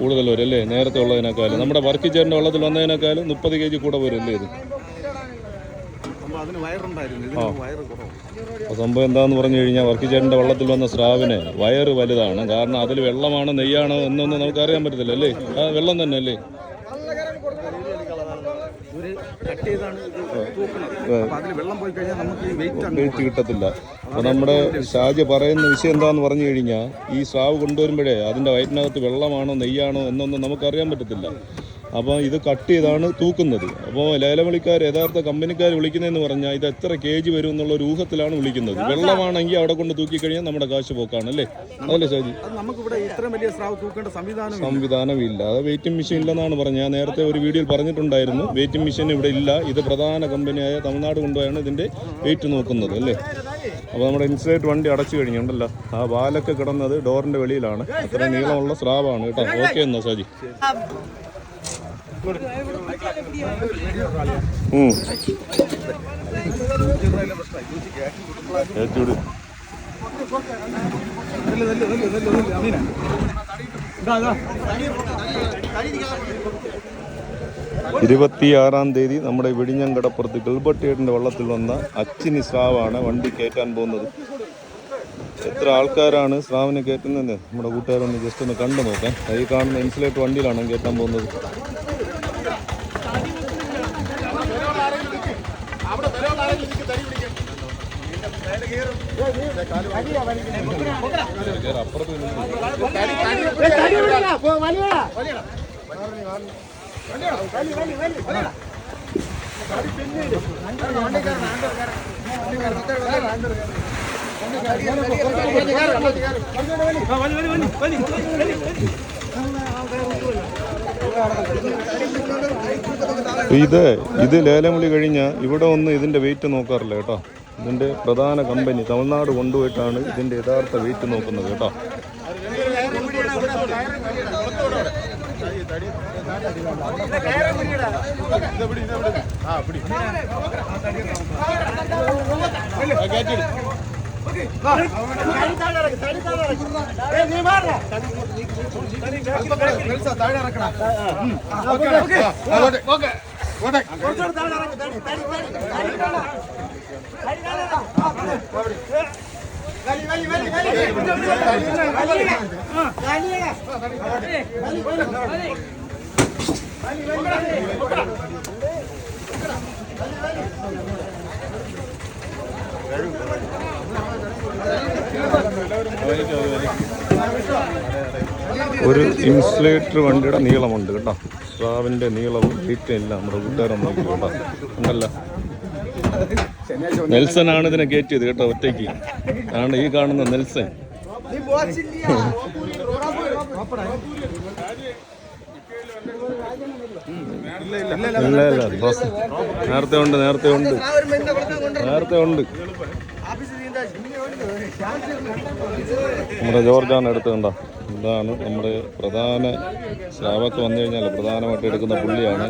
കൂടുതൽ വരും അല്ലേ? നേരത്തെ ഉള്ളതിനേക്കാളും. നമ്മുടെ വർക്ക് വർക്കിച്ചേറിന്റെ വെള്ളത്തിൽ വന്നതിനേക്കാളും മുപ്പത് കെ ജി കൂടെ വരും അല്ലേ ഇത്? അപ്പോൾ സംഭവം എന്താണെന്ന് പറഞ്ഞു കഴിഞ്ഞാൽ വർക്ക് വർക്കിച്ചേറിന്റെ വെള്ളത്തിൽ വന്ന സ്രാവിന് വയറ് വലുതാണ്. കാരണം അതിൽ വെള്ളമാണോ നെയ്യാണോ എന്നൊന്നും നമുക്ക് അറിയാൻ പറ്റത്തില്ല അല്ലേ? ആ വെള്ളം തന്നെ അല്ലേ? ഒരു കട്ട് ചെയ്താണ് അതിൽ വെള്ളം പോയി കഴിഞ്ഞാൽ നമുക്ക് വെയിറ്റ് കിട്ടത്തില്ല. അപ്പോൾ നമ്മുടെ ഷാജി പറയുന്ന വിഷയം എന്താന്ന് പറഞ്ഞു കഴിഞ്ഞാൽ ഈ സ്രാവ് കൊണ്ടുവരുമ്പോഴേ അതിന്റെ വയറ്റിനകത്ത് വെള്ളമാണോ നെയ്യാണോ എന്നൊന്നും നമുക്കറിയാൻ പറ്റത്തില്ല. അപ്പോൾ ഇത് കട്ട് ചെയ്താണ് തൂക്കുന്നത്. അപ്പോൾ ലേലവിളിക്കാർ യഥാർത്ഥ കമ്പനിക്കാർ വിളിക്കുന്നതെന്ന് പറഞ്ഞാൽ ഇത് എത്ര കെ ജി വരും എന്നുള്ള ഒരു ഊഹത്തിലാണ് വിളിക്കുന്നത് വെള്ളമാണെങ്കിൽ അവിടെ കൊണ്ട് തൂക്കി കഴിഞ്ഞാൽ നമ്മുടെ കാശ് പോക്കാണ് അല്ലേ അതല്ലേ ഷാജി. സംവിധാനമില്ല. അത് വെയിറ്റിംഗ് മെഷീൻ ഇല്ലെന്നാണ് പറഞ്ഞത്. ഞാൻ നേരത്തെ ഒരു വീഡിയോയിൽ പറഞ്ഞിട്ടുണ്ടായിരുന്നു. വെയിറ്റിംഗ് മെഷീൻ ഇവിടെ ഇല്ല. ഇത് പ്രധാന കമ്പനിയായ തമിഴ്നാട് കൊണ്ടുപോയാണ് ഇതിന്റെ വെയിറ്റ് നോക്കുന്നത് അല്ലേ? അപ്പോൾ നമ്മുടെ ഇൻസുലേറ്റ് വണ്ടി അടച്ചു കഴിഞ്ഞുണ്ടല്ലോ. ആ വാലൊക്കെ കിടന്നത് ഡോറിന്റെ വെളിയിലാണ്. അത്ര നീളമുള്ള സ്രാവാണ് കേട്ടോ. ഓക്കെ എന്നാ ഷാജി ഇരുപത്തിയാറാം തീയതി നമ്മുടെ വെടിഞ്ഞങ്കടപ്പുറത്ത് ഗിൽബർട്ടേട്ടിന്റെ വള്ളത്തിൽ വന്ന അച്ചിനി സ്രാവാണ് വണ്ടി കയറ്റാൻ പോകുന്നത്. എത്ര ആൾക്കാരാണ് സ്രാവിനെ കയറ്റുന്നത് നമ്മുടെ കൂട്ടുകാരൊന്ന് ജസ്റ്റ് ഒന്ന് കണ്ടു നോക്കാം. ഈ കാണുന്ന ഇൻസുലേറ്റ് വണ്ടിയിലാണ് കയറ്റാൻ പോകുന്നത്. അപ്പുറത്ത് ഇത് ഇത് ലേലം വിളി കഴിഞ്ഞാൽ ഇവിടെ ഒന്ന് ഇതിന്റെ വെയിറ്റ് നോക്കാറില്ല കേട്ടോ. ഇതിന്റെ പ്രധാന കമ്പനി തമിഴ്നാട് കൊണ്ടുപോയിട്ടാണ് ഇതിന്റെ യഥാർത്ഥ വെയിറ്റ് നോക്കുന്നത് കേട്ടോ. ഓക്കെ താഴെ ഇറക്കണം. ഉം. Okay, okay. ഒരു ഇൻസുലേറ്റർ വണ്ടിയുടെ നീളമുണ്ട് കേട്ടോ. സ്രാവിന്റെ നീളവും ഡീറ്റെയിൽ എല്ലാം നമ്മുടെ കൂട്ടുകാരൻ നോക്കി കേട്ടോ. ഉണ്ടല്ല. ആണ് ഇതിനെ കയറ്റിയത് കേട്ടോ ഒറ്റയ്ക്ക്. ആണ് ഈ കാണുന്ന നെൽസൺ ഇല്ല ഇല്ല. നേരത്തെ ഉണ്ട് നേരത്തെ ഉണ്ട്. നേരത്തെ ഉണ്ട്. നമ്മുടെ ജോർജാണ് എടുത്തതുണ്ടോ ഇതാണ് നമ്മുടെ പ്രധാന ശ്രാവക്ക് വന്നു കഴിഞ്ഞാൽ പ്രധാനമായിട്ട് എടുക്കുന്ന പുള്ളിയാണ്.